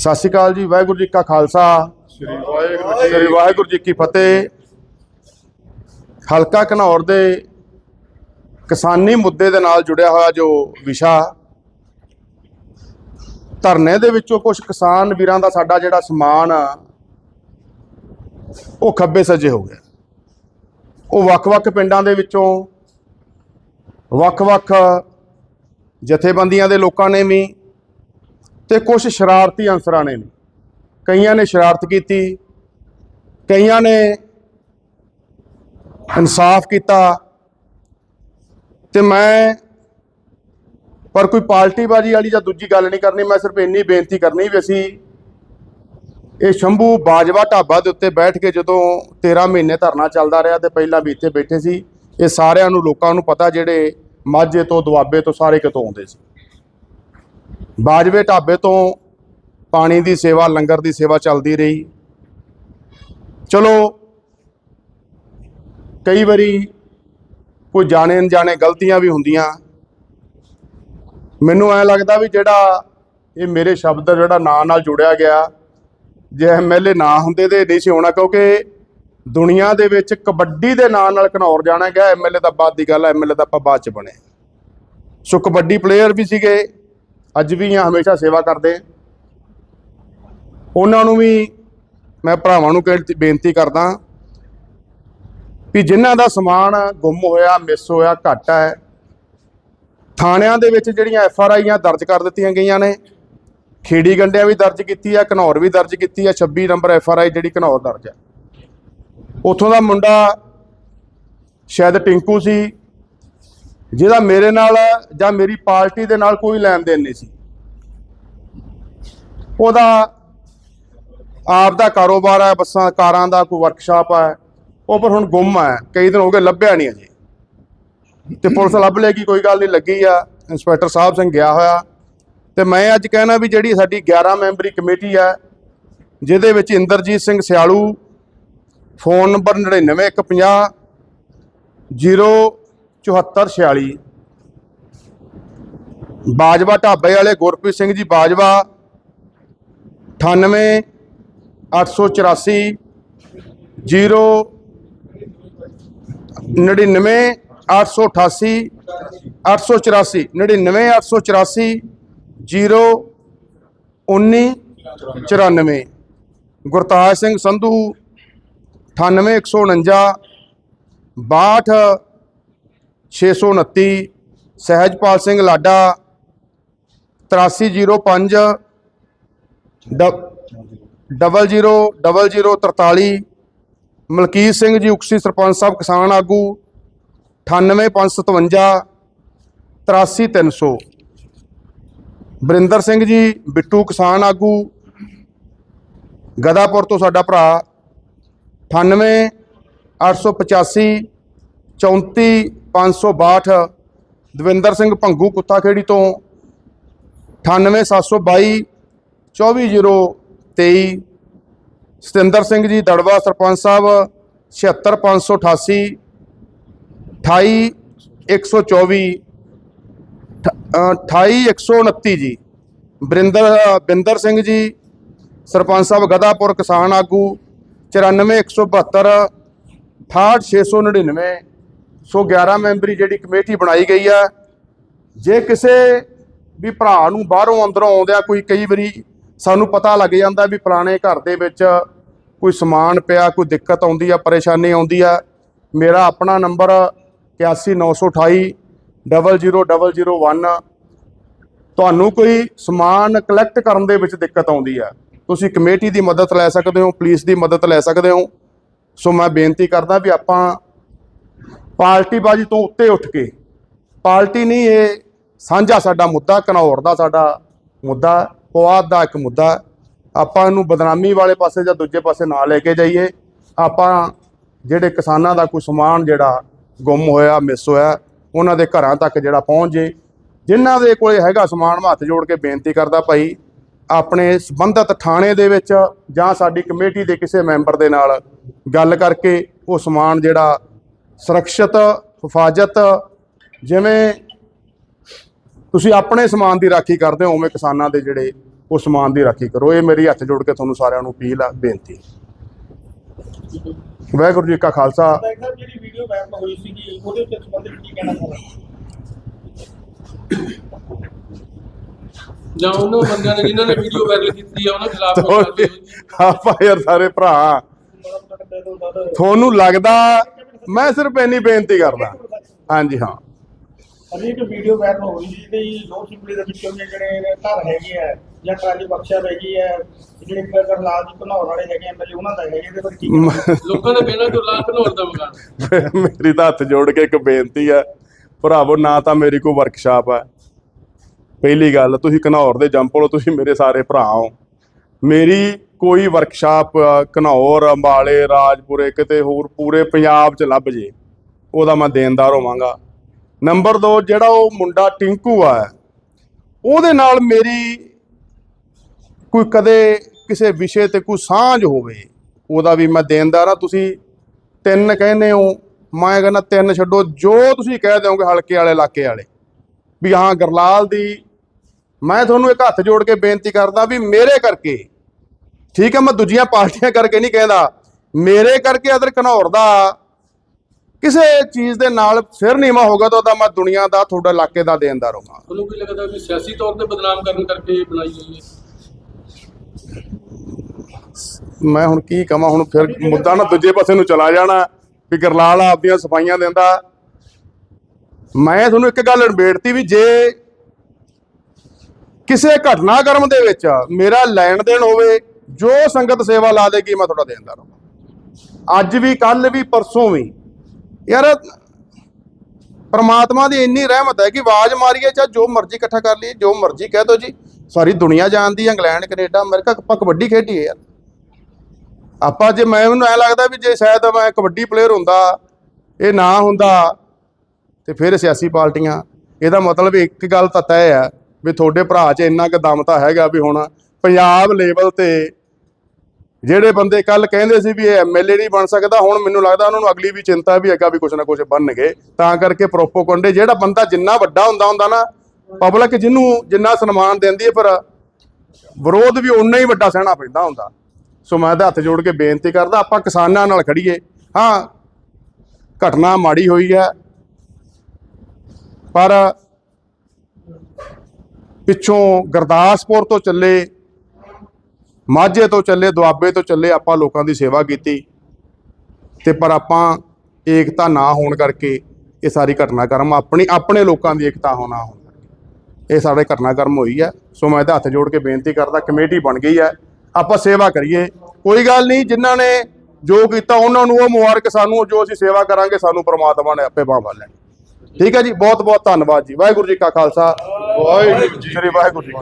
ਸਤਿ ਸ਼੍ਰੀ ਅਕਾਲ ਜੀ, ਵਾਹਿਗੁਰੂ ਜੀ ਕਾ ਖਾਲਸਾ। ਸ੍ਰੀ ਵਾਹਿਗੁਰੂ ਸ੍ਰੀ ਵਾਹਿਗੁਰੂ ਜੀ ਕੀ ਫਤਿਹ। ਹਲਕਾ ਘਨੌਰ ਦੇ ਕਿਸਾਨੀ ਮੁੱਦੇ ਦੇ ਨਾਲ ਜੁੜਿਆ ਹੋਇਆ ਜੋ ਵਿਸ਼ਾ, ਧਰਨੇ ਦੇ ਵਿੱਚੋਂ ਕੁਝ ਕਿਸਾਨ ਵੀਰਾਂ ਦਾ ਸਾਡਾ ਜਿਹੜਾ ਸਮਾਨ ਆ, ਉਹ ਖੱਬੇ ਸੱਜੇ ਹੋ ਗਿਆ। ਉਹ ਵੱਖ-ਵੱਖ ਪਿੰਡਾਂ ਦੇ ਵਿੱਚੋਂ ਵੱਖ-ਵੱਖ ਜਥੇਬੰਦੀਆਂ ਦੇ ਲੋਕਾਂ ਨੇ ਵੀ ਤੇ ਕੁਝ ਸ਼ਰਾਰਤੀ ਅਨਸਰਾਂ ਨੇ ਕਈਆਂ ਨੇ ਸ਼ਰਾਰਤ ਕੀਤੀ, ਕਈਆਂ ਨੇ ਇਨਸਾਫ ਕੀਤਾ। ਤੇ ਮੈਂ, ਪਰ ਕੋਈ ਪਾਰਟੀਬਾਜ਼ੀ ਵਾਲੀ ਜਾਂ ਦੂਜੀ ਗੱਲ ਨਹੀਂ ਕਰਨੀ, ਮੈਂ ਸਿਰਫ ਇੰਨੀ ਬੇਨਤੀ ਕਰਨੀ ਵੀ ਅਸੀਂ ਇਹ ਸ਼ੰਭੂ ਬਾਜਵਾ ਢਾਬਾ ਦੇ ਉੱਤੇ ਬੈਠ ਕੇ ਜਦੋਂ 13 ਮਹੀਨੇ ਧਰਨਾ ਚੱਲਦਾ ਰਿਹਾ ਤੇ ਪਹਿਲਾਂ ਵੀ ਇੱਥੇ ਬੈਠੇ ਸੀ, ਇਹ ਸਾਰਿਆਂ ਨੂੰ, ਲੋਕਾਂ ਨੂੰ ਪਤਾ ਜਿਹੜੇ ਮਾਝੇ ਤੋਂ, ਦੁਆਬੇ ਤੋਂ ਸਾਰੇ ਕਿਤੋਂ ਆਉਂਦੇ ਸੀ। ਬਾਜਵੇ ਢਾਬੇ ਤੋਂ ਪਾਣੀ ਦੀ ਸੇਵਾ, ਲੰਗਰ ਦੀ ਸੇਵਾ ਚੱਲਦੀ ਰਹੀ। ਚਲੋ, ਕਈ ਵਾਰੀ ਕੋਈ ਜਾਣੇ ਅਣਜਾਣੇ ਗਲਤੀਆਂ ਵੀ ਹੁੰਦੀਆਂ। ਮੈਨੂੰ ਐ ਲੱਗਦਾ ਵੀ ਜਿਹੜਾ ਇਹ ਮੇਰੇ ਸ਼ਬਦ ਜਿਹੜਾ ਨਾਂ ਨਾਲ ਜੁੜਿਆ ਗਿਆ, ਜੇ ਐਮਐਲਏ ਨਾ ਹੁੰਦੇ ਤੇ ਨਹੀਂ ਸੀ ਹੋਣਾ, ਕਿਉਂਕਿ ਦੁਨੀਆ ਦੇ ਵਿੱਚ ਕਬੱਡੀ ਦੇ ਨਾਂ ਨਾਲ ਘਨੌਰ ਜਾਣਾ ਗਿਆ ਐਮਐਲਏ ਦਾ ਬਾਅਦ ਦੀ ਗੱਲ ਹੈ ਐਮਐਲਏ ਦਾ ਆਪਾਂ ਬਾਅਦ ਚ ਬਣੇ। ਸੋ ਕਬੱਡੀ ਪਲੇਅਰ ਵੀ ਸੀਗੇ। ਅੱਜ ਵੀ ਜਾਂ ਹਮੇਸ਼ਾ ਸੇਵਾ ਕਰਦੇ ਉਹਨਾਂ ਨੂੰ ਵੀ ਮੈਂ ਭਰਾਵਾਂ ਨੂੰ ਕਹਿ- ਬੇਨਤੀ ਕਰਦਾ ਵੀ ਜਿਨ੍ਹਾਂ ਦਾ ਸਮਾਨ ਗੁੰਮ ਹੋਇਆ, ਮਿਸ ਹੋਇਆ, ਘੱਟ ਹੈ, ਥਾਣਿਆਂ ਦੇ ਵਿੱਚ ਜਿਹੜੀਆਂ ਐਫ ਆਰ ਆਈਆਂ ਦਰਜ ਕਰ ਦਿੱਤੀਆਂ ਗਈਆਂ ਨੇ, ਖੇੜੀ ਗੰਡਿਆਂ ਵੀ ਦਰਜ ਕੀਤੀ ਆ ਘਨੌਰ ਵੀ ਦਰਜ ਕੀਤੀ ਆ 26 ਨੰਬਰ ਐਫ ਆਰ ਆਈ ਜਿਹੜੀ ਘਨੌਰ ਦਰਜ ਹੈ। ਉੱਥੋਂ ਦਾ ਮੁੰਡਾ ਸ਼ਾਇਦ ਟਿੰਕੂ ਸੀ ਜਿਹਦਾ ਮੇਰੇ ਨਾਲ ਜਾਂ ਮੇਰੀ ਪਾਰਟੀ ਦੇ ਨਾਲ ਕੋਈ ਲੈਣ ਦੇਣ ਨਹੀਂ ਸੀ। ਉਹਦਾ ਆਪ ਦਾ ਕਾਰੋਬਾਰ ਹੈ, ਬੱਸਾਂ, ਕਾਰਾਂ ਦਾ, ਕੋਈ ਵਰਕਸ਼ਾਪ ਹੈ। ਉਹ ਪਰ ਹੁਣ ਗੁੰਮ ਹੈ, ਕਈ ਦਿਨ ਹੋ ਗਏ ਲੱਭਿਆ ਨਹੀਂ ਅਜੇ। ਤੇ ਪੁਲਿਸ ਲੱਭ ਲੇਗੀ, ਕੋਈ ਗੱਲ ਨਹੀਂ, ਲੱਗੀ ਆ। ਇੰਸਪੈਕਟਰ ਸਾਹਿਬ ਸਿੰਘ ਗਿਆ ਹੋਇਆ। ਤੇ ਮੈਂ ਅੱਜ ਕਹਿਣਾ ਵੀ ਜਿਹੜੀ ਸਾਡੀ 11 ਮੈਂਬਰੀ ਕਮੇਟੀ ਹੈ, ਜਿਹਦੇ ਵਿੱਚ ਇੰਦਰਜੀਤ ਸਿੰਘ ਸਿਆਲੂ, ਫੋਨ ਨੰਬਰ 99150 07446 ਬਾਜਵਾ ਢਾਬੇ ਵਾਲੇ Gurpreet Singh ji Bajwa 98 884 0 99 888 884 99 884 0 19 94 Gurtaj Singh Sandhu 98 149 62 629 Sahijpal Singh Lada 8305 double zero double zero 43 Malkit Singh ji Uksi sarpanch ਸਾਹਿਬ ਕਿਸਾਨ ਆਗੂ 98557 83300 ਬਰਿੰਦਰ ਸਿੰਘ ਜੀ ਬਿੱਟੂ ਕਿਸਾਨ ਆਗੂ, ਗਦਾਪੁਰ ਤੋਂ ਸਾਡਾ ਭਰਾ 98 885 34 562 ਦਵਿੰਦਰ ਸਿੰਘ ਭੰਗੂ ਕੁੱਤਾ ਖੇੜੀ ਤੋਂ 98 722 24023 ਸਤਿੰਦਰ ਸਿੰਘ ਜੀ ਦੜਵਾ ਸਰਪੰਚ ਸਾਹਿਬ 76588 28124 28129 ਜੀ ਬਰਿੰਦਰ, ਬਿੰਦਰ ਸਿੰਘ ਜੀ ਸਰਪੰਚ ਸਾਹਿਬ ਗਦਾਪੁਰ ਕਿਸਾਨ ਆਗੂ 94172 68699 ਸੋ 11 ਮੈਂਬਰੀ ਜਿਹੜੀ ਕਮੇਟੀ ਬਣਾਈ ਗਈ ਆ, ਜੇ ਕਿਸੇ ਵੀ ਭਰਾ ਨੂੰ ਬਾਹਰੋਂ ਅੰਦਰੋਂ ਆਉਂਦਿਆਂ ਕੋਈ ਕਈ ਵਾਰੀ ਸਾਨੂੰ ਪਤਾ ਲੱਗ ਜਾਂਦਾ ਵੀ ਪੁਰਾਣੇ ਘਰ ਦੇ ਵਿੱਚ ਕੋਈ ਸਮਾਨ ਪਿਆ, ਕੋਈ ਦਿੱਕਤ ਆਉਂਦੀ ਆ, ਪਰੇਸ਼ਾਨੀ ਆਉਂਦੀ ਆ, ਮੇਰਾ ਆਪਣਾ ਨੰਬਰ 81928 00001 ਤੁਹਾਨੂੰ ਕੋਈ ਸਮਾਨ ਕਲੈਕਟ ਕਰਨ ਦੇ ਵਿੱਚ ਦਿੱਕਤ ਆਉਂਦੀ ਆ। ਤੁਸੀਂ ਕਮੇਟੀ ਦੀ ਮਦਦ ਲੈ ਸਕਦੇ ਹੋ, ਪੁਲਿਸ ਦੀ ਮਦਦ ਲੈ ਸਕਦੇ ਹੋ। ਸੋ ਮੈਂ ਬੇਨਤੀ ਕਰਦਾ ਵੀ ਆਪਾਂ ਪਾਰਟੀਬਾਜ਼ੀ ਤੋਂ ਉੱਤੇ ਉੱਠ ਕੇ ਪਾਰਟੀ ਨਹੀਂ, ਇਹ ਸਾਂਝਾ ਸਾਡਾ ਮੁੱਦਾ, ਘਨੌਰ ਦਾ ਸਾਡਾ ਮੁੱਦਾ, ਪੁਆਧ ਦਾ ਇੱਕ ਮੁੱਦਾ। ਆਪਾਂ ਇਹਨੂੰ ਬਦਨਾਮੀ ਵਾਲੇ ਪਾਸੇ ਜਾਂ ਦੂਜੇ ਪਾਸੇ ਨਾ ਲੈ ਕੇ ਜਾਈਏ। ਆਪਾਂ ਜਿਹੜੇ ਕਿਸਾਨਾਂ ਦਾ ਕੋਈ ਸਮਾਨ ਜਿਹੜਾ ਗੁੰਮ ਹੋਇਆ, ਮਿਸ ਹੋਇਆ, ਉਹਨਾਂ ਦੇ ਘਰਾਂ ਤੱਕ ਜਿਹੜਾ ਪਹੁੰਚ ਜੇ। ਜਿਨ੍ਹਾਂ ਦੇ ਕੋਲੇ ਹੈਗਾ ਸਮਾਨ, ਮੈਂ ਹੱਥ ਜੋੜ ਕੇ ਬੇਨਤੀ ਕਰਦਾ ਭਾਈ, ਆਪਣੇ ਸੰਬੰਧਤ ਥਾਣੇ ਦੇ ਵਿੱਚ ਜਾਂ ਸਾਡੀ ਕਮੇਟੀ ਦੇ ਕਿਸੇ ਮੈਂਬਰ ਦੇ ਨਾਲ ਗੱਲ ਕਰਕੇ ਉਹ ਸਮਾਨ ਜਿਹੜਾ ਸੁਰੱਖਿਅਤ ਹਿਫਾਜ਼ਤ ਜਿਵੇਂ ਤੁਸੀਂ ਆਪਣੇ ਸਮਾਨ ਦੀ ਰਾਖੀ ਕਰਦੇ ਹੋ ਉਵੇਂ ਕਿਸਾਨਾਂ ਦੇ ਜਿਹੜੇ ਉਹ ਸਮਾਨ ਦੀ ਰਾਖੀ ਕਰੋ। ਇਹ ਮੇਰੀ ਹੱਥ ਜੋੜ ਕੇ ਤੁਹਾਨੂੰ ਸਾਰਿਆਂ ਨੂੰ ਅਪੀਲ ਆ ਬੇਨਤੀ। ਵਾਹਿਗੁਰੂ ਜੀ ਕਾ ਖਾਲਸਾ। ਜਿਹੜੀ ਵੀਡੀਓ ਵਾਇਰਲ ਹੋਈ ਸੀਗੀ ਉਹਦੇ ਉੱਤੇ ਸੰਬੰਧਿਤ ਕੀ ਕਹਿਣਾ ਚਾਹੁੰਦੇ ਜਾਂ ਉਹਨਾਂ ਬੰਦਿਆਂ ਨੇ ਜਿਨ੍ਹਾਂ ਨੇ ਵੀਡੀਓ ਵਾਇਰਲ ਕੀਤੀ ਆ ਉਹਨਾਂ ਖਿਲਾਫ? ਆਪਾਂ ਯਾਰ ਸਾਰੇ ਭਰਾ। ਤੁਹਾਨੂੰ ਲੱਗਦਾ ਮੈਂ ਸਿਰਫ ਇੰਨੀ ਬੇਨਤੀ ਕਰਦਾ। ਹਾਂਜੀ ਹਾਂ। ਅਜੇ ਇੱਕ ਵੀਡੀਓ ਵਾਇਰਲ ਹੋਈ ਸੀ ਤੇ ਲੋਕ ਸਿੰਪਲੀ ਦੇ ਵਿੱਚੋਂ ਜਿਹੜੇ ਘਰ ਹੈਗੇ ਆ ਜਾਂ ਟਰਾਲੀ ਬਖਸ਼ਾ ਹੈਗੀ ਹੈ ਜਿਹੜੇ ਕਰਨਾਲ ਦੀ ਘਨੌਰ ਵਾਲੇ ਹੈਗੇ ਐਮਐਲਏ ਉਹਨਾਂ ਦਾ ਹੈਗੇ ਇਹਦੇ ਪਰ ਕੀ ਕਹਿਣਾ? ਲੋਕਾਂ ਦਾ ਕਹਿਣਾ ਕਿ ਲਾਲ ਘਨੌਰ ਦਾ ਮਕਾਨ ਮੇਰੀ ਤਾਂ ਹੱਥ ਜੋੜ ਕੇ ਇੱਕ ਬੇਨਤੀ ਹੈ ਭਰਾਵੋ ਨਾ ਤਾਂ ਮੇਰੀ ਕੋਈ ਵਰਕਸ਼ਾਪ ਹੈ ਪਹਿਲੀ ਗੱਲ ਤੁਸੀਂ ਘਨੌਰ ਦੇ ਜੰਪਲ ਹੋ ਤੁਸੀਂ ਮੇਰੇ ਸਾਰੇ ਭਰਾ ਹੋ। ਮੇਰੀ ਕੋਈ ਵਰਕਸ਼ਾਪ ਘਨੌਰ, ਅੰਬਾਲੇ, ਰਾਜਪੁਰੇ, ਕਿਤੇ ਹੋਰ ਪੂਰੇ ਪੰਜਾਬ 'ਚ ਲੱਭ ਜੇ, ਉਹਦਾ ਮੈਂ ਦੇਣਦਾਰ ਹੋਵਾਂਗਾ। ਨੰਬਰ 2 ਜਿਹੜਾ ਉਹ ਮੁੰਡਾ ਟਿੰਕੂ ਆ, ਉਹਦੇ ਨਾਲ ਮੇਰੀ ਕੋਈ ਕਦੇ ਕਿਸੇ ਵਿਸ਼ੇ ਤੇ ਕੋਈ ਸਾਂਝ ਹੋਵੇ, ਉਹਦਾ ਵੀ ਮੈਂ ਦੇਣਦਾਰ ਆ। ਤੁਸੀਂ ਤਿੰਨ ਕਹਿੰਦੇ ਹੋ, ਮੈਂ ਕਹਿੰਦਾ ਤਿੰਨ ਛੱਡੋ, ਜੋ ਤੁਸੀਂ ਕਹਿ ਦਿਓਗੇ ਹਲਕੇ ਵਾਲੇ, ਇਲਾਕੇ ਵਾਲੇ, ਵੀ ਹਾਂ, ਗਰਲਾਲ ਦੀ ਮੈਂ ਤੁਹਾਨੂੰ ਇੱਕ ਹੱਥ ਜੋੜ ਕੇ ਬੇਨਤੀ ਕਰਦਾ ਵੀ ਮੇਰੇ ਕਰਕੇ ਠੀਕ ਹੈ ਮੈਂ ਦੂਜੀਆਂ ਪਾਰਟੀਆਂ ਕਰਕੇ ਨਹੀਂ ਕਹਿੰਦਾ ਮੇਰੇ ਕਰਕੇ ਅਦਰ ਘਨੌਰ ਦਾ ਕਿਸੇ ਚੀਜ਼ ਦੇ ਨਾਲ ਸਿਰ ਨੀਵਾ ਹੋਗਾ ਤਾਂ ਉਹਦਾ ਮੈਂ ਦੁਨੀਆ ਦਾ ਤੁਹਾਡੇ ਇਲਾਕੇ ਦਾ ਦੇਣਦਾਰ ਹੋਵਾਂ ਤੁਹਾਨੂੰ ਕੀ ਲੱਗਦਾ ਕਿ ਸਿਆਸੀ ਤੌਰ ਤੇ ਬਦਨਾਮ ਕਰਨ ਕਰਕੇ ਇਹ ਬਣਾਈ ਗਈ ਹੈ? ਮੈਂ ਹੁਣ ਕੀ ਕਵਾਂ ਹੁਣ ਫਿਰ ਮੁੱਦਾ ਨਾ ਦੂਜੇ ਪਾਸੇ ਨੂੰ ਚਲਾ ਜਾਣਾ ਵੀ ਗਰਲਾਲ ਆਪਦੀਆਂ ਸਫਾਈਆਂ ਦਿੰਦਾ। ਮੈਂ ਤੁਹਾਨੂੰ ਇੱਕ ਗੱਲ ਨਿਬੇੜਤੀ ਵੀ ਜੇ ਕਿਸੇ ਘਟਨਾਕ੍ਰਮ ਦੇ ਵਿੱਚ ਮੇਰਾ ਲੈਣ ਦੇਣ ਹੋਵੇ, ਜੋ ਸੰਗਤ ਸੇਵਾ ਲਾ ਦੇਗੀ, ਮੈਂ ਤੁਹਾਡਾ ਦੇਣਦਾਰ ਹਾਂ। ਅੱਜ ਵੀ ਕੱਲ ਵੀ, ਪਰਸੋਂ ਵੀ। ਯਾਰ, ਪਰਮਾਤਮਾ ਦੀ ਇੰਨੀ ਰਹਿਮਤ ਹੈ ਕਿ ਆਵਾਜ਼ ਮਾਰੀਏ ਚਾਹੇ ਜੋ ਮਰਜ਼ੀ ਇਕੱਠਾ ਕਰ ਲਈਏ, ਜੋ ਮਰਜ਼ੀ ਕਹਿ ਦੋ ਜੀ। ਸਾਰੀ ਦੁਨੀਆ ਜਾਣਦੀ ਹੈ, ਇੰਗਲੈਂਡ, ਕੈਨੇਡਾ, ਅਮਰੀਕਾ ਆਪਾਂ ਕਬੱਡੀ ਖੇਡੀਏ ਯਾਰ। ਆਪਾਂ ਜੇ, ਮੈਂ ਮੈਨੂੰ ਐ ਲੱਗਦਾ ਵੀ ਜੇ ਸ਼ਾਇਦ ਮੈਂ ਕਬੱਡੀ ਪਲੇਅਰ ਹੁੰਦਾ, ਇਹ ਨਾ ਹੁੰਦਾ, ਤੇ ਫਿਰ ਸਿਆਸੀ ਪਾਰਟੀਆਂ। ਇਹਦਾ ਮਤਲਬ ਇੱਕ ਗੱਲ ਤਾਂ ਤੈਅ ਹੈ ਵੀ ਤੁਹਾਡੇ ਭਰਾ 'ਚ ਇੰਨਾ ਕੁ ਦਮ ਤਾਂ ਹੈਗਾ ਵੀ ਹੁਣ ਪੰਜਾਬ ਲੈਵਲ ਤੇ ਜਿਹੜੇ ਬੰਦੇ ਕੱਲ ਕਹਿੰਦੇ ਸੀ ਵੀ ਇਹ ਐਮਐਲਏ ਨਹੀਂ ਬਣ ਸਕਦਾ, ਹੁਣ ਮੈਨੂੰ ਲੱਗਦਾ ਉਹਨਾਂ ਨੂੰ ਅਗਲੀ ਵੀ ਚਿੰਤਾ ਵੀ ਹੈਗਾ ਵੀ ਕੁਛ ਨਾ ਕੁਛ ਬਣਨਗੇ। ਤਾਂ ਕਰਕੇ ਪ੍ਰੋਪੋਗੰਡੇ ਜਿਹੜਾ ਬੰਦਾ ਜਿੰਨਾ ਵੱਡਾ ਹੁੰਦਾ ਹੁੰਦਾ ਨਾ ਪਬਲਿਕ ਜਿਹਨੂੰ ਜਿੰਨਾ ਸਨਮਾਨ ਦਿੰਦੀ ਹੈ, ਪਰ ਵਿਰੋਧ ਵੀ ਉਨਾ ਹੀ ਵੱਡਾ ਸਹਿਣਾ ਪੈਂਦਾ ਹੁੰਦਾ। ਸੋ ਮੈਂ ਤਾਂ ਹੱਥ ਜੋੜ ਕੇ ਬੇਨਤੀ ਕਰਦਾ, ਆਪਾਂ ਕਿਸਾਨਾਂ ਨਾਲ ਖੜੀਏ ਹਾਂ, ਘਟਨਾ ਮਾੜੀ ਹੋਈ ਹੈ, ਪਰ ਪਿੱਛੋਂ ਗੁਰਦਾਸਪੁਰ ਤੋਂ ਚੱਲੇ, ਮਾਝੇ ਤੋਂ ਚੱਲੇ, ਦੁਆਬੇ ਤੋਂ ਚੱਲੇ ਆਪਾਂ ਲੋਕਾਂ ਦੀ ਸੇਵਾ ਕੀਤੀ। ਤੇ ਪਰ ਆਪਾਂ ਏਕਤਾ ਨਾ ਹੋਣ ਕਰਕੇ ਇਹ ਸਾਰੀ ਘਟਨਾਕ੍ਰਮ ਆਪਣੀ, ਆਪਣੇ ਲੋਕਾਂ ਦੀ ਏਕਤਾ ਹੋਣਾ ਹੋਣ ਕਰਕੇ। ਇਹ ਸਾਡੇ ਘਟਨਾਕ੍ਰਮ ਹੋਈ ਹੈ ਸੋ ਮੈਂ ਤਾਂ ਹੱਥ ਜੋੜ ਕੇ ਬੇਨਤੀ ਕਰਦਾ, ਕਮੇਟੀ ਬਣ ਗਈ ਹੈ ਆਪਾਂ ਸੇਵਾ ਕਰੀਏ। ਕੋਈ ਗੱਲ ਨਹੀਂ, ਜਿਨ੍ਹਾਂ ਨੇ ਜੋ ਕੀਤਾ, ਉਹਨਾਂ ਨੂੰ ਉਹ ਮੁਬਾਰਕ, ਸਾਨੂੰ ਜੋ ਅਸੀਂ ਸੇਵਾ ਕਰਾਂਗੇ, ਸਾਨੂੰ ਪ੍ਰਮਾਤਮਾ ਨੇ ਆਪੇ ਬਾਂਹ ਲੈਣੀ। ਠੀਕ ਹੈ ਜੀ ਬਹੁਤ ਬਹੁਤ ਧੰਨਵਾਦ ਜੀ। ਵਾਹਿਗੁਰੂ ਜੀ ਕਾ ਖਾਲਸਾ। ਵਾਹਿਗੁਰੂ ਜੀ ਸ੍ਰੀ ਵਾਹਿਗੁਰੂ ਜੀ